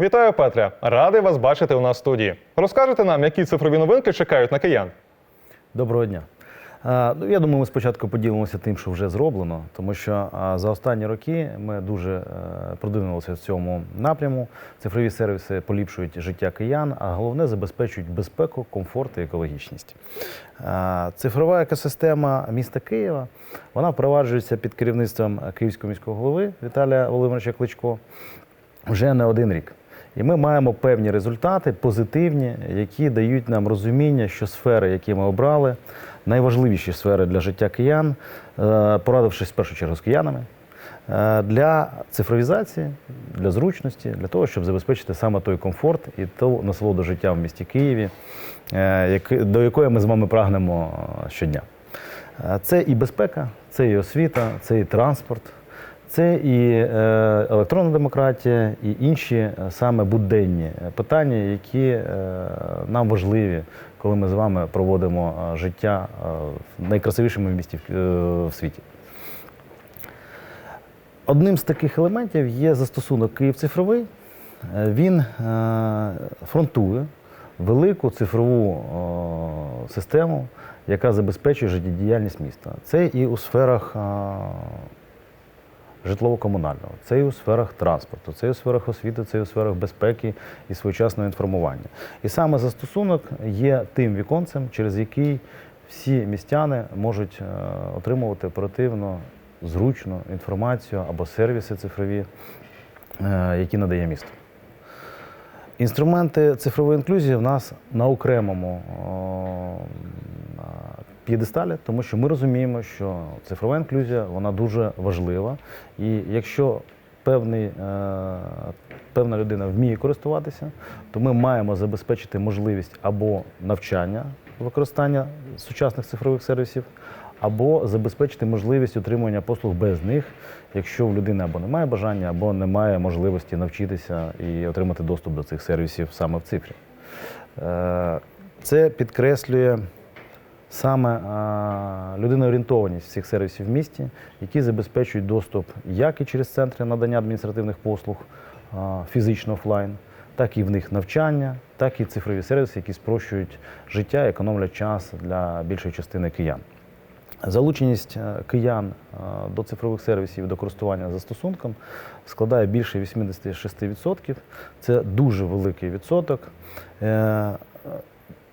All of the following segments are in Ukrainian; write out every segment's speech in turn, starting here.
Вітаю, Петре! Радий вас бачити у нас в студії. Розкажете нам, які цифрові новинки чекають на киян? Доброго дня. Ну, Я думаю, ми спочатку поділимося тим, що вже зроблено, тому що за останні роки ми дуже е, продвинулися в цьому напряму. Цифрові сервіси поліпшують життя киян, а головне забезпечують безпеку, комфорт і екологічність. Цифрова екосистема міста Києва вона впроваджується під керівництвом Київського міського голови Віталія Володимировича Кличко вже не один рік. І ми маємо певні результати, позитивні, які дають нам розуміння, що сфери, які ми обрали, найважливіші сфери для життя киян, е, порадившись в першу чергу з киянами, е, для цифровізації, для зручності, для того, щоб забезпечити саме той комфорт і ту насолоду життя в місті Києві, е, до якої ми з вами прагнемо щодня. Це і безпека, це і освіта, це і транспорт, це і е, електронна демократія, і інші е, саме буденні е, питання, які нам важливі, коли ми з вами проводимо життя в найкрасивішому місті в- світі. Одним з таких елементів є застосунок Київ цифровий. Він фронтує велику цифрову систему, яка забезпечує життєдіяльність міста. Це і у сферах житлово-комунального, це і у сферах транспорту, це і у сферах освіти, це і у сферах безпеки і своєчасного інформування. І саме застосунок є тим віконцем, через який всі містяни можуть е, отримувати оперативно, зручну інформацію або сервіси цифрові, е, які надає місто. Інструменти цифрової інклюзії в нас на окремому а, п'єдесталі, тому що ми розуміємо, що цифрова інклюзія вона дуже важлива. І якщо певний, е, певна людина вміє користуватися, то ми маємо забезпечити можливість або навчання використання сучасних цифрових сервісів, або забезпечити можливість отримання послуг без них, якщо в людини або немає бажання, або немає можливості навчитися і отримати доступ до цих сервісів саме в цифрі. Е, Це підкреслює саме е, людиноорієнтованість всіх сервісів в місті, які забезпечують доступ як і через центри надання адміністративних послуг е, фізично офлайн, так і в них навчання, так і цифрові сервіси, які спрощують життя і економлять час для більшої частини киян. Залученість е, киян е, до цифрових сервісів, до користування застосунком складає більше 86%. Це дуже великий відсоток.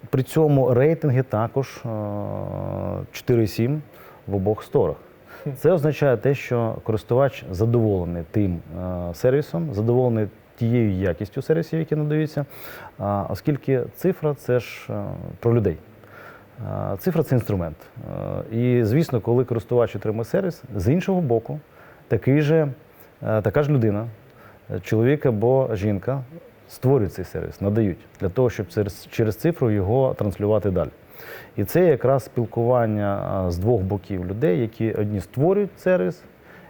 Е, При цьому рейтинги також е, 4,7 в обох сторах. Це означає те, що користувач задоволений тим е, сервісом, задоволений тією якістю сервісів, які надаються, оскільки цифра це ж е, про людей. Е, Цифра це інструмент. Е, І, звісно, коли користувач отримує сервіс, з іншого боку, такий же, е, така ж людина, е, чоловік або жінка, створюють цей сервіс, надають для того, щоб через, через цифру його транслювати далі. І це якраз спілкування з двох боків людей, які одні створюють сервіс,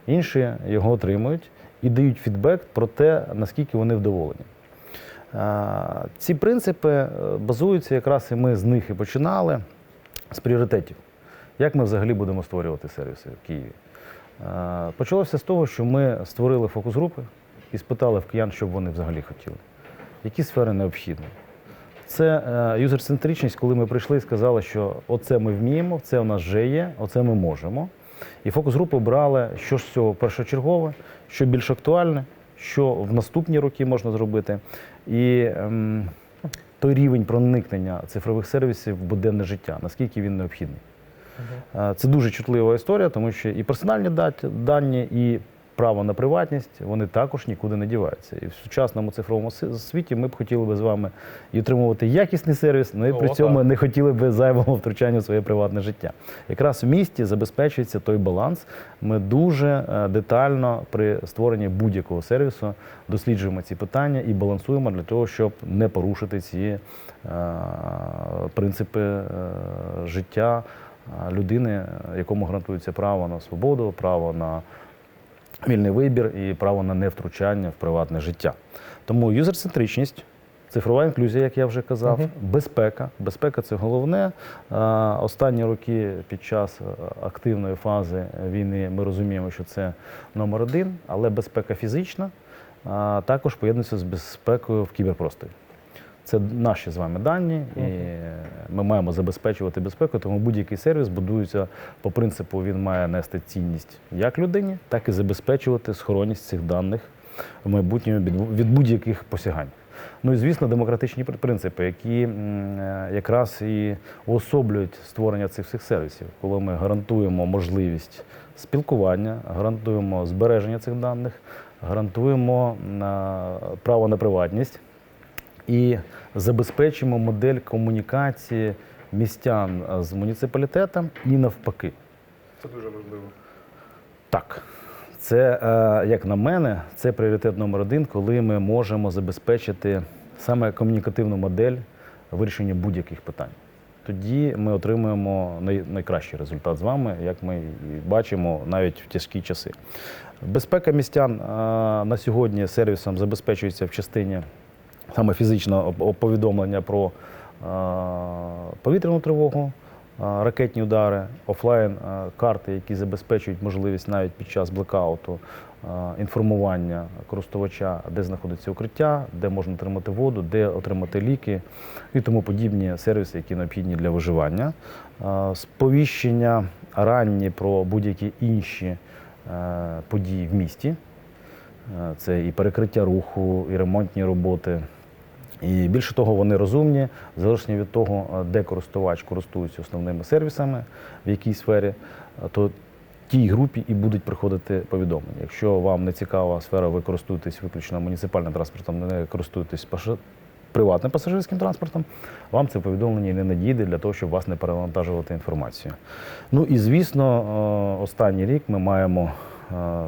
інші його отримують і дають фідбек про те, наскільки вони вдоволені. Ці принципи е, базуються якраз і ми з них і починали з пріоритетів. Як ми взагалі будемо створювати сервіси в Києві? Почалося з того, що ми створили фокус-групи і спитали в киян, що б вони взагалі хотіли, які сфери необхідні. Це е, юзер-центричність, коли ми прийшли і сказали, що оце ми вміємо, це у нас вже є, оце ми можемо. І фокус-групи брали, що з цього першочергове, що більш актуальне, що в наступні роки можна зробити. І ем, той рівень проникнення цифрових сервісів в буденне життя, наскільки він необхідний. Е, Це дуже чутлива історія, тому що і персональні дані, і право на приватність вони також нікуди не діваються. І в сучасному цифровому світі ми б хотіли би з вами і отримувати якісний сервіс, але і при цьому не хотіли би зайвого втручання в своє приватне життя. Якраз в місті забезпечується той баланс. Ми дуже е, детально при створенні будь-якого сервісу досліджуємо ці питання і балансуємо для того, щоб не порушити ці е, принципи е, життя людини, якому гарантується право на свободу, право на вільний вибір і право на невтручання в приватне життя. Тому юзер-центричність, цифрова інклюзія, як я вже казав, безпека. Безпека це головне. Останні роки під час е, активної фази війни ми розуміємо, що це номер один, але безпека фізична також поєднується з безпекою в кіберпросторі. Це наші з вами дані, і ми маємо забезпечувати безпеку, тому будь-який сервіс будується по принципу, він має нести цінність як людині, так і забезпечувати схоронність цих даних в майбутньому від- будь-яких посягань. Ну і звісно, демократичні пр- принципи, які е, якраз і уособлюють створення цих всіх сервісів, коли ми гарантуємо можливість спілкування, гарантуємо збереження цих даних, гарантуємо е, право на приватність і забезпечимо модель комунікації містян е, з муніципалітетом і навпаки. Це дуже важливо. Так. Це, е, як на мене, це пріоритет номер один, коли ми можемо забезпечити саме комунікативну модель вирішення будь-яких питань. Тоді ми отримуємо най- найкращий результат з вами, як ми і бачимо навіть в тяжкі часи. Безпека містян е, на сьогодні сервісом забезпечується в частині саме фізичного оп- повідомлення про е, повітряну тривогу, е, ракетні удари, офлайн е, карти, які забезпечують можливість навіть під час блекауту інформування користувача, де знаходиться укриття, де можна отримати воду, де отримати ліки і тому подібні сервіси, які необхідні для виживання. Сповіщення ранні про будь-які інші події в місті. Це і перекриття руху, і ремонтні роботи. І більше того, вони розумні, залежно від того, де користувач користується основними сервісами, в якій сфері, то тій групі і будуть приходити повідомлення. Якщо вам не цікава сфера, ви користуєтесь виключно муніципальним транспортом, не користуєтесь приватним пасажирським транспортом, вам це повідомлення не надійде для того, щоб вас не перевантажувати інформацію. Ну і звісно, останній рік ми маємо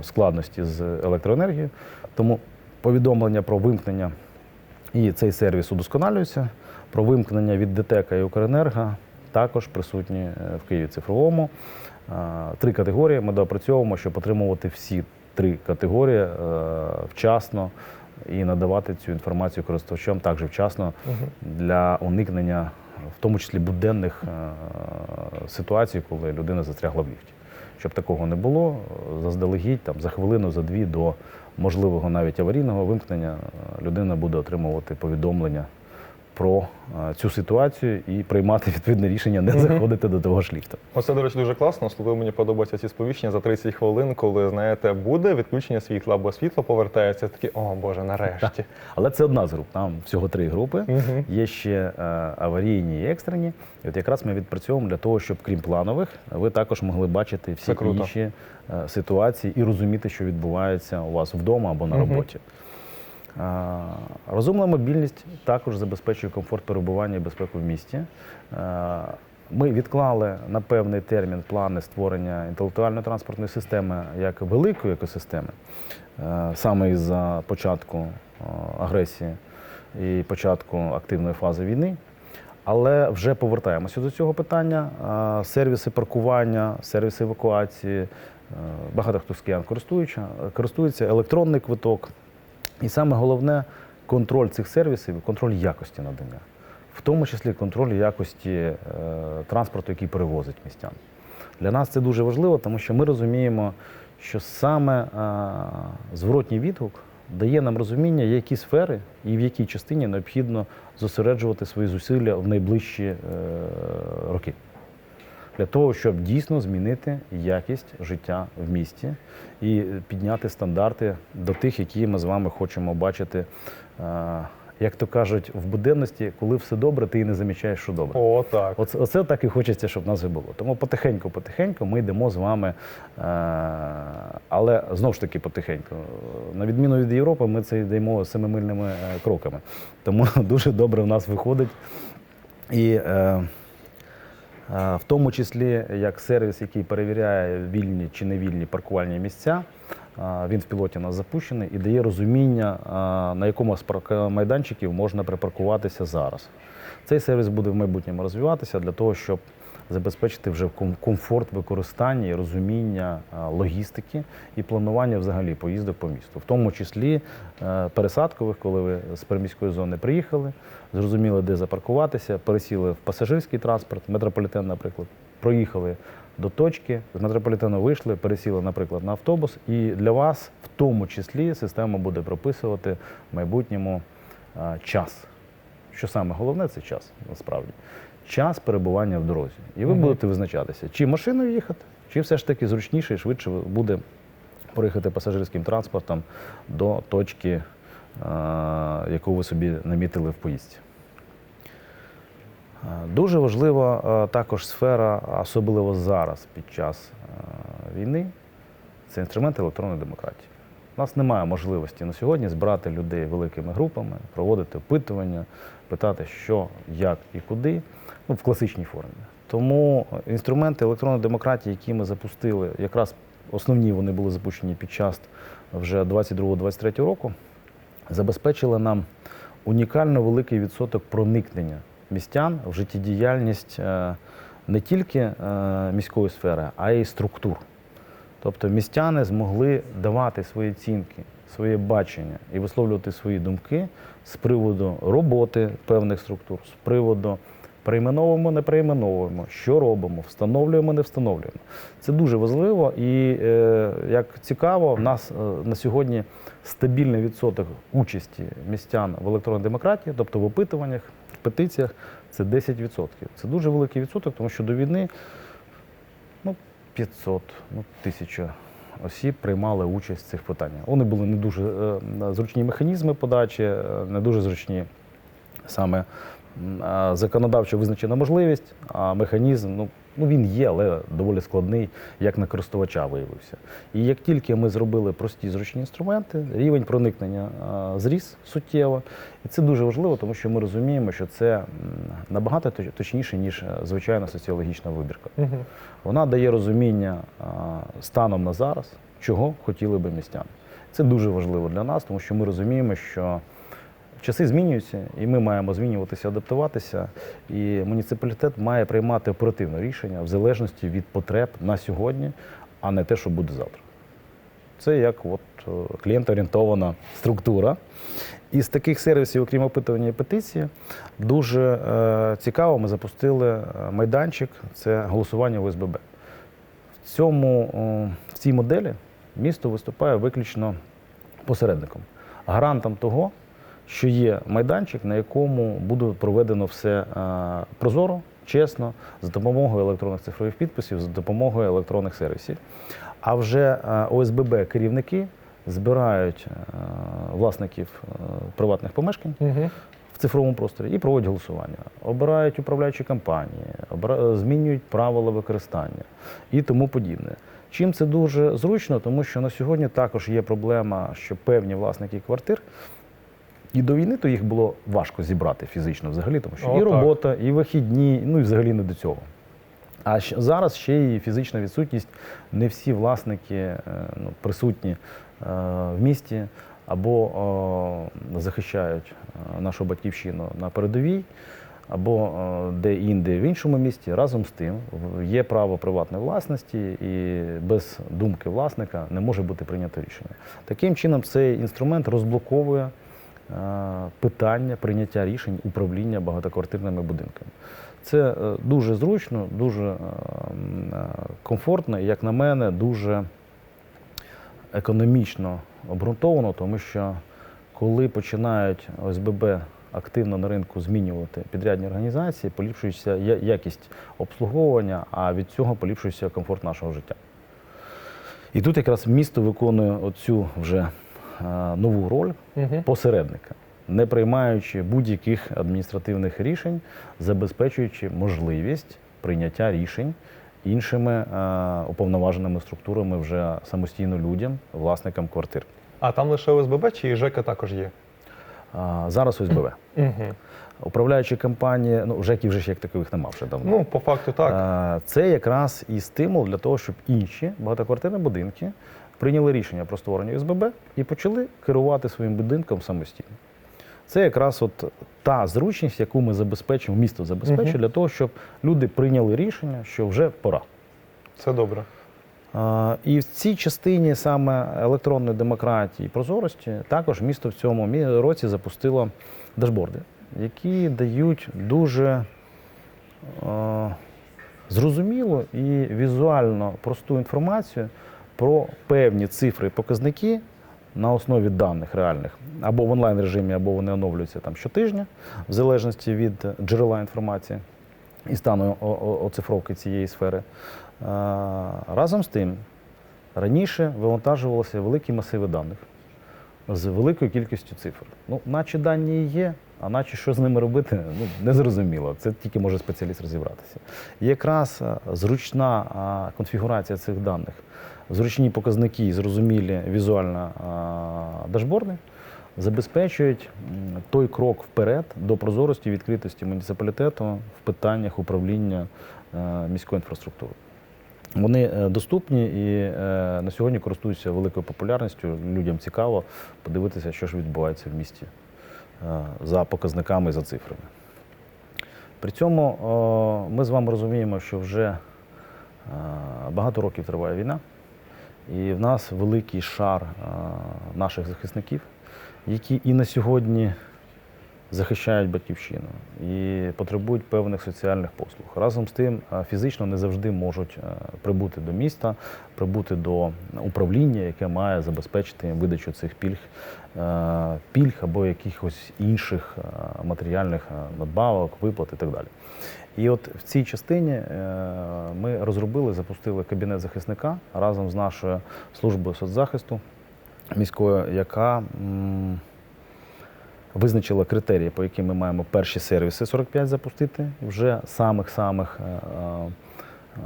складності з електроенергією, тому повідомлення про вимкнення і цей сервіс удосконалюється. Про вимкнення від ДТЕКа і Укренерго також присутні е, в Києві цифровому. Е, Три категорії ми доопрацьовуємо, щоб отримувати всі три категорії е, вчасно і надавати цю інформацію користувачам також вчасно для уникнення, в тому числі буденних ситуацій, коли людина застрягла в ліфті. Щоб такого не було, заздалегідь там, за хвилину, за дві до можливого навіть аварійного вимкнення людина буде отримувати повідомлення про е, цю ситуацію і приймати відповідне рішення не заходити до того ж ліфта. Оце, до речі, дуже класно. Особливо мені подобаються ці сповіщення за 30 хвилин, коли знаєте, буде відключення світла або світло повертається. Такі, о Боже, нарешті. Але це одна з груп. Там всього три групи. Мгм. Є ще е, аварійні і екстрені. І от якраз ми відпрацьовуємо для того, щоб крім планових, ви також могли бачити всі інші е, ситуації і розуміти, що відбувається у вас вдома або на роботі. Розумна мобільність також забезпечує комфорт перебування і безпеку в місті. Ми відклали на певний термін плани створення інтелектуальної транспортної системи як великої екосистеми, саме із-за початку агресії і початку активної фази війни. Але вже повертаємося до цього питання. Сервіси паркування, сервіси евакуації. Багато хто з киян користується електронний квиток. І саме головне контроль цих сервісів, контроль якості надання, в тому числі контроль якості е, транспорту, який перевозить містян. Для нас це дуже важливо, тому що ми розуміємо, що саме е, зворотній відгук дає нам розуміння, які сфери і в якій частині необхідно зосереджувати свої зусилля в найближчі е, роки. Для того, щоб дійсно змінити якість життя в місті і підняти стандарти до тих, які ми з вами хочемо бачити, е, як то кажуть, в буденності, коли все добре, ти і не замічаєш, що добре. О, так. Оце, оце так і хочеться, щоб в нас і було. Тому потихеньку, потихеньку ми йдемо з вами. Е, але знову ж таки потихеньку. На відміну від Європи, ми це йдемо семимильними е, кроками. Тому дуже добре в нас виходить. І е, в тому числі як сервіс, який перевіряє вільні чи невільні паркувальні місця. е, Він в пілоті у нас запущений і дає розуміння, е, на якому з майданчиків можна припаркуватися зараз. Цей сервіс буде в майбутньому розвиватися для того, щоб забезпечити вже ком- комфорт використання і розуміння логістики і планування взагалі поїздок по місту, в тому числі е, пересадкових, коли ви з приміської зони приїхали, зрозуміли, де запаркуватися, пересіли в пасажирський транспорт, метрополітен, наприклад, проїхали до точки, з метрополітену вийшли, пересіли, наприклад, на автобус, і для вас, в тому числі, система буде прописувати в майбутньому час. Що саме головне, це час, насправді. Час перебування в дорозі. І ви будете визначатися, чи машиною їхати, чи все ж таки зручніше і швидше буде проїхати пасажирським транспортом до точки, е, яку ви собі намітили в поїздці. Е, Дуже важлива е, також сфера, особливо зараз, під час війни, це інструменти електронної демократії. У нас немає можливості на сьогодні збирати людей великими групами, проводити опитування, питати, що, як і куди, ну, в класичній формі. Тому інструменти електронної демократії, які ми запустили, якраз основні вони були запущені під час вже 22-23 року, забезпечили нам унікально великий відсоток проникнення містян в життєдіяльність е, не тільки е, міської сфери, а й структур. Тобто містяни змогли давати свої оцінки, своє бачення і висловлювати свої думки з приводу роботи певних структур, з приводу перейменовуємо, не перейменовуємо, що робимо, встановлюємо, не встановлюємо. Це дуже важливо і е, як цікаво, в нас е, на сьогодні стабільний відсоток участі містян в електронній демократії, тобто в опитуваннях, в петиціях, це 10%. Це дуже великий відсоток, тому що до війни 500, ну, 1000 осіб приймали участь в цих питаннях. Вони були не дуже е, зручні механізми подачі, е, не дуже зручні саме законодавчо визначена можливість, а механізм, ну, ну він є, але доволі складний, як на користувача виявився. І як тільки ми зробили прості зручні інструменти, рівень проникнення зріс суттєво. І це дуже важливо, тому що ми розуміємо, що це набагато точніше, ніж е, звичайна соціологічна вибірка. Угу. Вона дає розуміння станом на зараз, чого хотіли би містяни. Це дуже важливо для нас, тому що ми розуміємо, що часи змінюються, і ми маємо змінюватися, адаптуватися. І муніципалітет має приймати оперативне рішення в залежності від потреб на сьогодні, а не те, що буде завтра. Це як от, е, клієнтоорієнтована структура. Із таких сервісів, окрім опитування і петиції, дуже е, цікаво, ми запустили е, майданчик це голосування в ОСББ. В, цьому, о, в цій моделі місто виступає виключно посередником, гарантом того, що є майданчик, на якому буде проведено все е, прозоро, чесно, за допомогою електронних цифрових підписів, за допомогою електронних сервісів. А вже е, ОСББ керівники збирають е, власників приватних помешкань Угу. в цифровому просторі і проводять голосування. Обирають управляючі компанії, змінюють правила використання і тому подібне. Чим це дуже зручно, тому що на сьогодні також є проблема, що певні власники квартир. І до війни то їх було важко зібрати фізично взагалі, тому що О, і так. робота, і вихідні, ну і взагалі не до цього. А зараз ще і фізична відсутність. Не всі власники е, ну, присутні е, в місті або захищають е, нашу батьківщину на передовій, або де-інде в іншому місті. Разом з тим є право приватної власності, і без думки власника не може бути прийнято рішення. Таким чином, цей інструмент розблоковує питання прийняття рішень управління багатоквартирними будинками. Це е, дуже зручно, дуже е, е, комфортно і, як на мене, дуже економічно обґрунтовано, тому що коли починають ОСББ активно на ринку змінювати підрядні організації, поліпшується якість обслуговування, а від цього поліпшується комфорт нашого життя. І тут якраз місто виконує оцю вже е, нову роль посередника, не приймаючи будь-яких адміністративних рішень, забезпечуючи можливість прийняття рішень іншими е, уповноваженими структурами вже самостійно людям, власникам квартир. А там лише ОСББ чи і також є? Зараз ОСББ. Управляючі компанії, ну ЖЕКів вже ж як такових нема вже давно. Ну, по факту так. Е, Це якраз і стимул для того, щоб інші багатоквартирні будинки прийняли рішення про створення ОСББ і почали керувати своїм будинком самостійно. Це якраз от та зручність, яку ми забезпечимо, місто забезпечує Мгм. для того, щоб люди прийняли рішення, що вже пора. Це добре. А, І в цій частині саме електронної демократії і прозорості також місто в цьому році запустило дашборди, які дають дуже е, зрозумілу і візуально просту інформацію про певні цифри і показники на основі даних реальних, або в онлайн режимі, або вони оновлюються там щотижня, в залежності від джерела інформації і стану оцифровки цієї сфери. Разом з тим, раніше вивантажувалися великі масиви даних з великою кількістю цифр. Ну, наче дані є, а наче що з ними робити, ну, не зрозуміло. Це тільки може спеціаліст розібратися. Якраз зручна конфігурація цих даних, зручні показники і зрозумілі візуально дашборди забезпечують той крок вперед до прозорості і відкритості муніципалітету в питаннях управління е, міською інфраструктурою. Вони е, доступні і е, на сьогодні користуються великою популярністю. Людям цікаво подивитися, що ж відбувається в місті за показниками, за цифрами. При цьому ми з вами розуміємо, що вже багато років триває війна, і в нас великий шар е, наших захисників, які і на сьогодні захищають батьківщину і потребують певних соціальних послуг. Разом з тим, е, фізично не завжди можуть е, прибути до міста, прибути до управління, яке має забезпечити видачу цих пільг, е, пільг або якихось інших матеріальних надбавок, виплат і так далі. І от в цій частині ми розробили, запустили кабінет захисника разом з нашою службою соцзахисту міською, яка визначила критерії, по яким ми маємо перші сервіси 45 запустити, вже самих-самих е, е, е,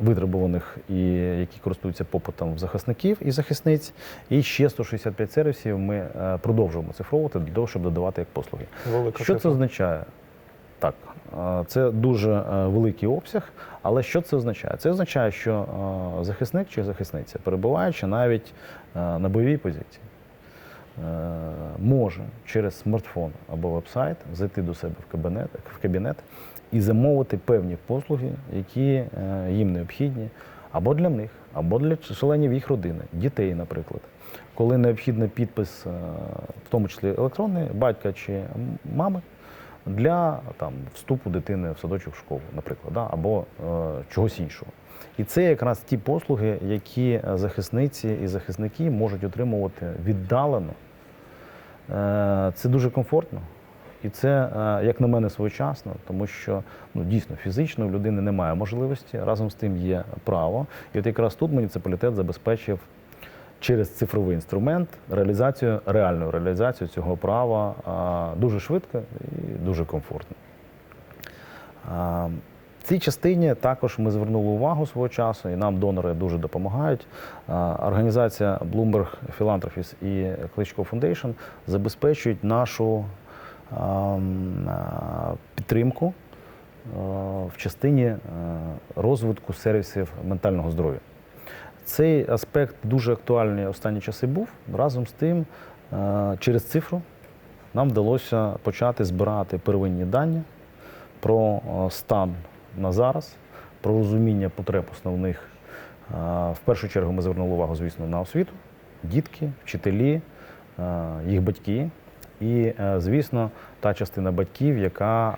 витребуваних і які користуються попитом захисників і захисниць. І ще 165 сервісів ми продовжуємо цифровувати для того, щоб додавати як послуги. Велика Що це означає? Так, це дуже великий обсяг, але що це означає? Це означає, що захисник чи захисниця, перебуваючи навіть на бойовій позиції, може через смартфон або веб-сайт зайти до себе в кабінет, в кабінет і замовити певні послуги, які е, їм необхідні або для них, або для членів їх родини, дітей, наприклад. Коли необхідний підпис, е, в тому числі електронний, батька чи мами, для там, вступу дитини в садочок в школу, наприклад, да, або е, чогось іншого. І це якраз ті послуги, які е, захисниці і захисники можуть отримувати віддалено. Е, Це дуже комфортно. І це, е, як на мене, своєчасно, тому що ну, дійсно фізично у людини немає можливості, разом з тим є право. І от якраз тут муніципалітет забезпечив через цифровий інструмент реалізацію, реальну реалізацію цього права дуже швидко і дуже комфортно. Цій частині також ми звернули увагу свого часу, і нам донори дуже допомагають. Організація Bloomberg Philanthropies і Кличко Foundation забезпечують нашу підтримку в частині розвитку сервісів ментального здоров'я. Цей аспект дуже актуальний останні часи був. Разом з тим, е, через цифру нам вдалося почати збирати первинні дані про е, стан на зараз, про розуміння потреб основних. В першу чергу ми звернули увагу, звісно, на освіту, дітки, вчителі, їх батьки. І, е, звісно, та частина батьків, яка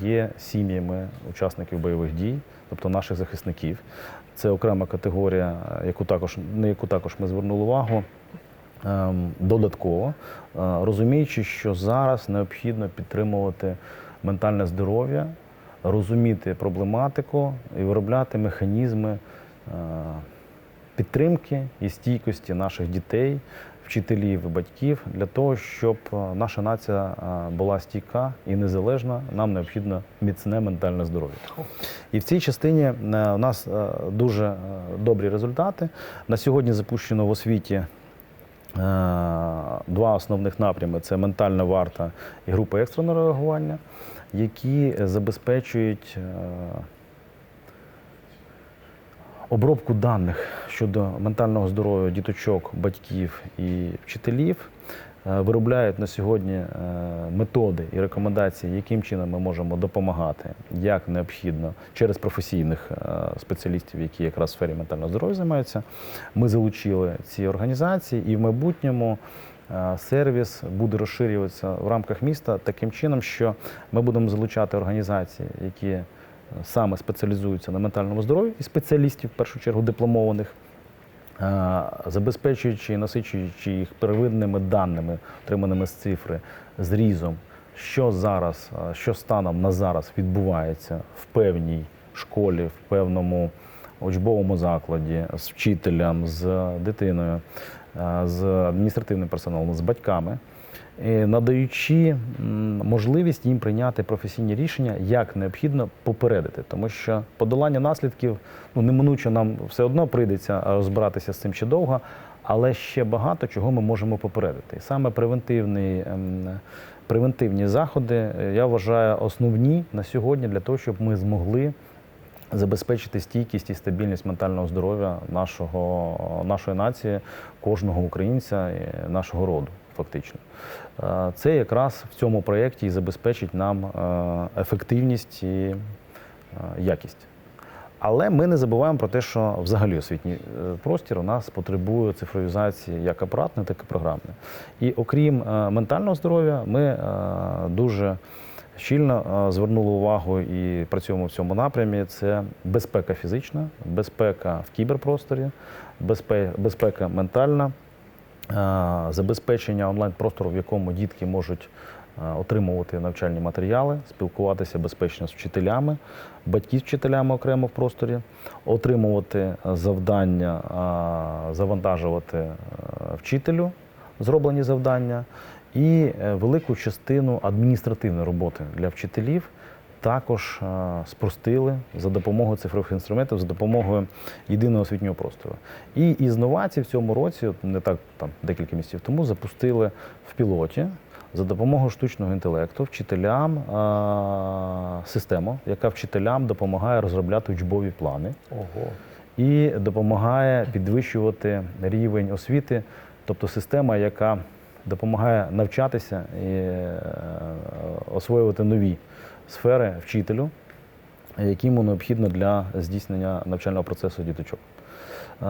є сім'ями учасників бойових дій, тобто наших захисників. Це окрема категорія, яку також, на яку також ми звернули увагу. ем, Додатково, е, розуміючи, що зараз необхідно підтримувати ментальне здоров'я, розуміти проблематику і виробляти механізми е, підтримки і стійкості наших дітей, вчителів і батьків для того, щоб е, наша нація е, була стійка і незалежна, нам необхідно міцне ментальне здоров'я. І в цій частині у нас дуже добрі результати. На сьогодні запущено в освіті. Два основних напрями це ментальна варта і група екстреного реагування, які забезпечують е, обробку даних щодо ментального здоров'я діточок, батьків і вчителів. Е, Виробляють на сьогодні е, методи і рекомендації, яким чином ми можемо допомагати, як необхідно через професійних спеціалістів, які якраз в сфері ментального здоров'я займаються. Ми залучили ці організації, і в майбутньому сервіс буде розширюватися в рамках міста таким чином, що ми будемо залучати організації, які саме спеціалізуються на ментальному здоров'ї і спеціалістів, в першу чергу дипломованих, е, забезпечуючи і насичуючи їх первинними даними, отриманими з цифри, зрізом, що зараз, е, що станом на зараз відбувається в певній школі, в певному учбовому закладі, з вчителем, з дитиною, е, з адміністративним персоналом, з батьками, е, надаючи можливість їм прийняти професійні рішення, як необхідно попередити, тому що подолання наслідків ну неминуче нам все одно прийдеться розбиратися з цим ще довго, але ще багато чого ми можемо попередити. І саме превентивний. ем, Превентивні заходи е, я вважаю основні на сьогодні для того, щоб ми змогли забезпечити стійкість і стабільність ментального здоров'я нашого, нашої нації, кожного українця, нашого роду, фактично. Е, Це якраз в цьому проєкті і забезпечить нам е, ефективність і е, якість. Але ми не забуваємо про те, що взагалі освітній е, простір у нас потребує цифровізації як апаратної, так і програмної. І окрім е, ментального здоров'я, ми е, дуже щільно е, звернули увагу і працюємо в цьому напрямі. Це безпека фізична, безпека в кіберпросторі, безпека ментальна, е, забезпечення онлайн-простору, в якому дітки можуть е, отримувати навчальні матеріали, спілкуватися безпечно з вчителями, батьки з вчителями окремо в просторі, отримувати завдання, е, завантажувати вчителю зроблені завдання, і велику частину адміністративної роботи для вчителів також е, спростили за допомогою цифрових інструментів, за допомогою єдиного освітнього простору. І із новацій в цьому році, от не так там декілька місяців тому, запустили в пілоті за допомогою штучного інтелекту вчителям е, систему, яка вчителям допомагає розробляти учбові плани Ого. і допомагає підвищувати рівень освіти, тобто система, яка допомагає навчатися і е, освоювати нові сфери вчителю, які йому необхідно для здійснення навчального процесу діточок. Е,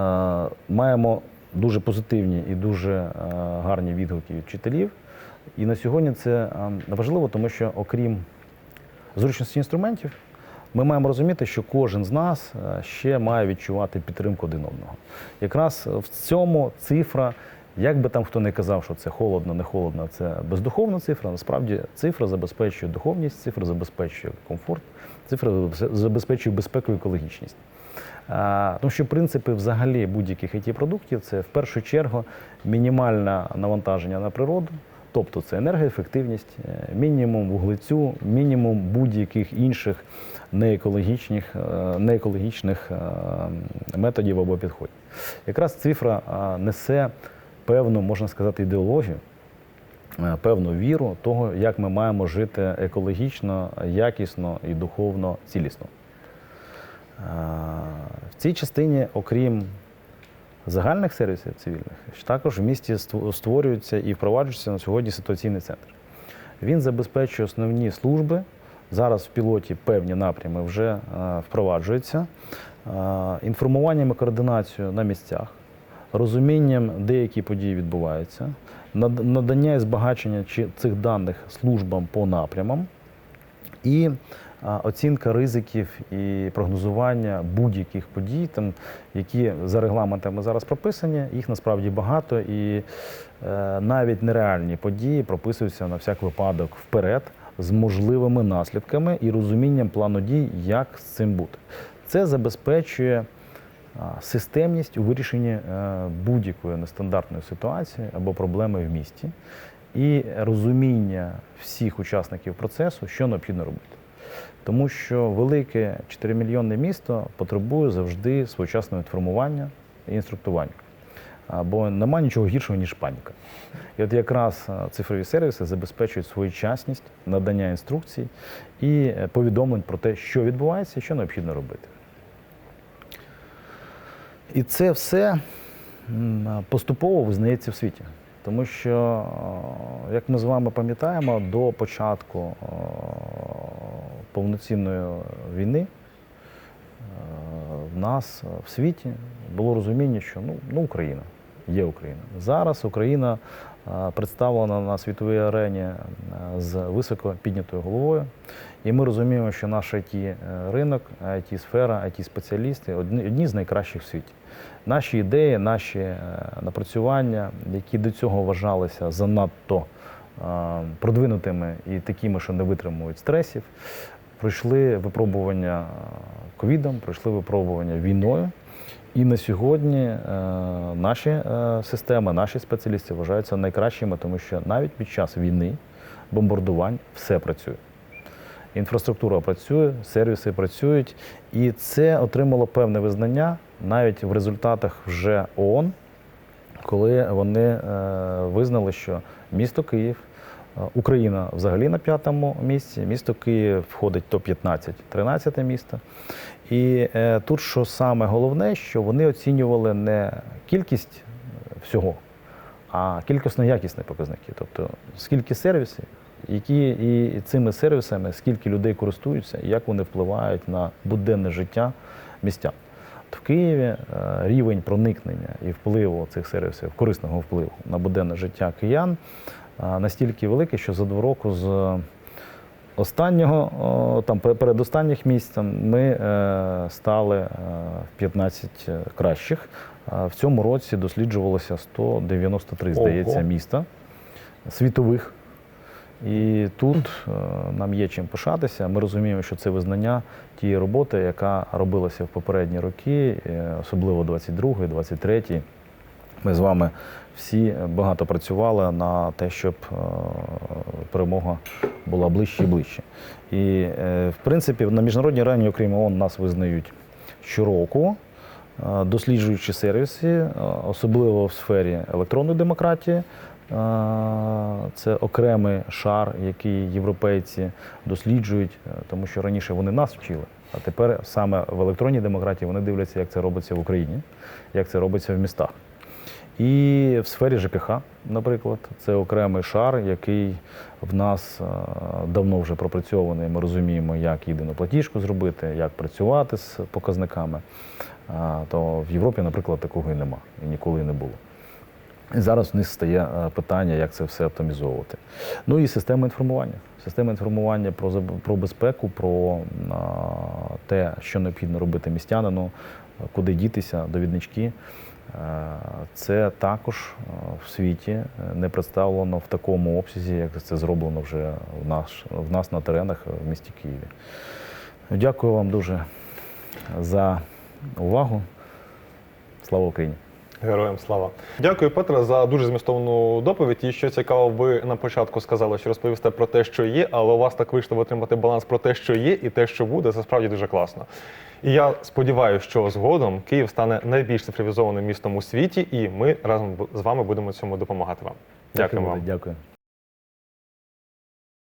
Маємо дуже позитивні і дуже е, гарні відгуки від вчителів. І на сьогодні це е, важливо, тому що окрім зручності інструментів, ми маємо розуміти, що кожен з нас е, ще має відчувати підтримку один одного. Якраз в цьому цифра, як би там хто не казав, що це холодно, не холодно, це бездуховна цифра. Насправді цифра забезпечує духовність, цифра забезпечує комфорт, цифра забезпечує безпеку і екологічність. Тому що принципи взагалі будь-яких it продуктів це в першу чергу мінімальне навантаження на природу, тобто це енергоефективність, е, мінімум вуглецю, мінімум будь-яких інших неекологічних, е, неекологічних е, методів або підходів. Якраз цифра несе певну, можна сказати, ідеологію, е, певну віру того, як ми маємо жити екологічно, якісно і духовно цілісно. Е, В цій частині, окрім загальних сервісів цивільних, також в місті створюється і впроваджується на сьогодні ситуаційний центр. Він забезпечує основні служби. Зараз в пілоті певні напрями вже е, впроваджуються. Інформуванням і координацією на місцях, розумінням, де які події відбуваються, надання і збагачення цих даних службам по напрямам і оцінка ризиків і прогнозування будь-яких подій, там, які за регламентами зараз прописані, їх насправді багато, і е, навіть нереальні події прописуються на всяк випадок вперед з можливими наслідками і розумінням плану дій, як з цим бути. Це забезпечує системність у вирішенні е, будь-якої нестандартної ситуації або проблеми в місті і розуміння всіх учасників процесу, що необхідно робити. Тому що велике 4-мільйонне місто потребує завжди своєчасного інформування і інструктування. Бо нема нічого гіршого, ніж паніка. І от якраз цифрові сервіси забезпечують своєчасність, надання інструкцій і е, повідомлень про те, що відбувається що необхідно робити. І це все поступово визнається в світі. Тому що, е, як ми з вами пам'ятаємо, до початку е, повноцінної війни е, в нас в світі було розуміння, що ну, ну Україна. є Україна. Зараз Україна представлена на світовій арені з високо піднятою головою. І ми розуміємо, що наш it ринок, it сфера it спеціалісти одні з найкращих в світі. Наші ідеї, наші е, напрацювання, які до цього вважалися занадто е, продвинутими і такими, що не витримують стресів, пройшли випробування е, ковідом, пройшли випробування війною. І на сьогодні наші системи, наші спеціалісти вважаються найкращими, тому що навіть під час війни, бомбардувань, все працює. Інфраструктура працює, сервіси працюють, і це отримало певне визнання навіть в результатах вже ООН, коли вони е, визнали, що місто Київ, е, Україна взагалі на п'ятому місці, місто Київ входить в топ-15, 13 місто. І е, тут, що саме головне, що вони оцінювали не кількість всього, а кількісно-якісні показники. Тобто скільки сервісів, які і цими сервісами, скільки людей користуються, як вони впливають на буденне життя містян. От В Києві е, рівень проникнення і впливу цих сервісів, корисного впливу на буденне життя киян е, настільки великий, що за два роки з останнього, там пе- передостанніх місць ми е, стали в 15 кращих. В цьому році досліджувалося 193, здається, міста світових. І тут е, нам є чим пишатися. Ми розуміємо, що це визнання тієї роботи, яка робилася в попередні роки, е, особливо 22-й, 23-й. Ми з вами всі багато працювали на те, щоб е, перемога була ближче і ближче. І, в принципі, на міжнародній арені, окрім ООН, нас визнають щороку, досліджуючи сервіси, особливо в сфері електронної демократії. Це окремий шар, який європейці досліджують, е, тому що раніше вони нас вчили. А тепер саме в електронній демократії вони дивляться, як це робиться в Україні, як це робиться в містах. І в сфері ЖКХ, наприклад, це окремий шар, який в нас е, давно вже пропрацьований. Ми розуміємо, як єдину платіжку зробити, як працювати з показниками. То в Європі, наприклад, такого і нема і ніколи не було. Зараз в них стає е, питання, як це все оптимізовувати. Ну і система інформування. Система інформування про, про безпеку, про а, те, що необхідно робити містянину, куди дітися, довіднички. Е, Це також е, в світі не представлено в такому обсязі, як це зроблено вже в нас, в нас на теренах в місті Києві. Дякую вам дуже за увагу. Слава Україні! Героям слава. Дякую, Петре, за дуже змістовну доповідь. І що цікаво, ви на початку сказали, що розповісте про те, що є, але у вас так вийшло отримати баланс про те, що є, і те, що буде. Це справді дуже класно. І я сподіваюся, що згодом Київ стане найбільш цифровізованим містом у світі, і ми разом з вами будемо цьому допомагати вам. Дякуємо вам. Дякую.